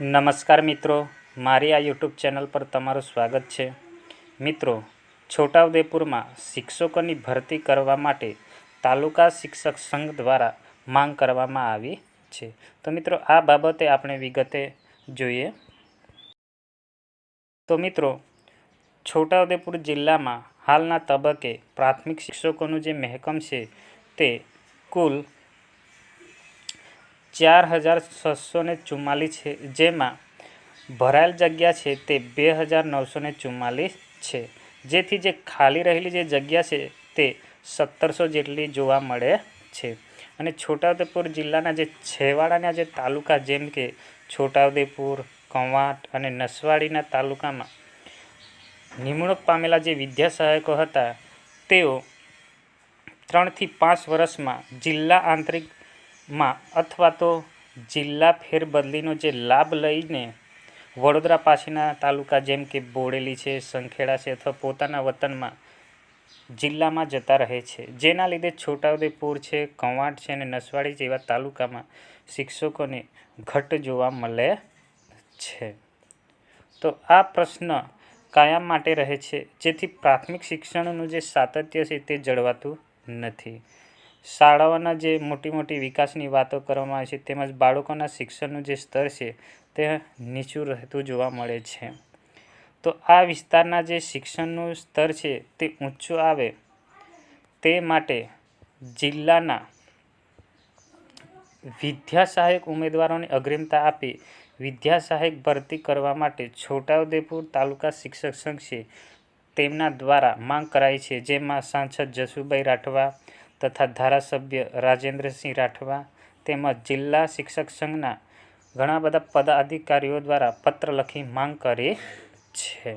નમસ્કાર મિત્રો, મારી આ યુટ્યુબ ચેનલ પર તમારું સ્વાગત છે. મિત્રો, છોટાઉદેપુરમાં શિક્ષકોની ભરતી કરવા માટે તાલુકા શિક્ષક સંઘ દ્વારા માંગ કરવામાં આવી છે. તો મિત્રો, આ બાબતે આપણે વિગતે જોઈએ. તો મિત્રો, છોટાઉદેપુર જિલ્લામાં હાલના તબક્કે પ્રાથમિક શિક્ષકોનું જે મહેકમ છે તે કુલ ચાર હજાર છસો ને ચુમ્માલીસ છે, જેમાં ભરાયેલ જગ્યા છે તે બે હજાર નવસો ને ચુમ્માલીસ છે. જેથી જે ખાલી રહેલી જે જગ્યા છે તે સત્તરસો જેટલી જોવા મળે છે. અને છોટાઉદેપુર જિલ્લાના જે છેવાડાના જે તાલુકા જેમ કે છોટાઉદેપુર, કવાંટ અને નસવાડીના તાલુકામાં નિમણૂક પામેલા જે વિદ્યા સહાયકો હતા, તેઓ ત્રણથી પાંચ વર્ષમાં જિલ્લા આંતરિકમાં અથવા તો જિલ્લા ફેરબદલીનો જે લાભ લઈને વડોદરા પાસેના તાલુકા જેમ કે બોડેલી છે, સંખેડા છે અથવા પોતાના વતનમાં જિલ્લામાં જતા રહે છે. જેના લીધે છોટાઉદેપુર છે, કવાંટ છે અને નસવાડી જેવા તાલુકામાં શિક્ષકોને ઘટ જોવા મળે છે. તો આ પ્રશ્ન કાયમ માટે રહે છે. જેથી પ્રાથમિક શિક્ષણનું જે સાતત્ય છે તે જળવાતું નથી. શાળાઓના જે મોટી મોટી વિકાસની વાતો કરવામાં આવે છે, તેમજ બાળકોના શિક્ષણનું જે સ્તર છે, તે નીચું રહેતું જોવા મળે છે. તો આ વિસ્તારના જે શિક્ષણનું સ્તર છે, તે ઊંચું આવે તે માટે જિલ્લાના વિદ્યા સહાયક ઉમેદવારોને અગ્રિમતા આપી વિદ્યા સહાયક ભરતી કરવા માટે છોટાઉદેપુર તાલુકા શિક્ષક સંઘ છે, તેમના દ્વારા માંગ કરાઈ છે, જેમાં સાંસદ જસુભાઈ રાઠવા તથા ધારાસભ્ય રાજેન્દ્રસિંહ રાઠવા તેમજ જિલ્લા શિક્ષક સંઘના ઘણા બધા પદાધિકારીઓ દ્વારા પત્ર લખી માંગ કરી છે.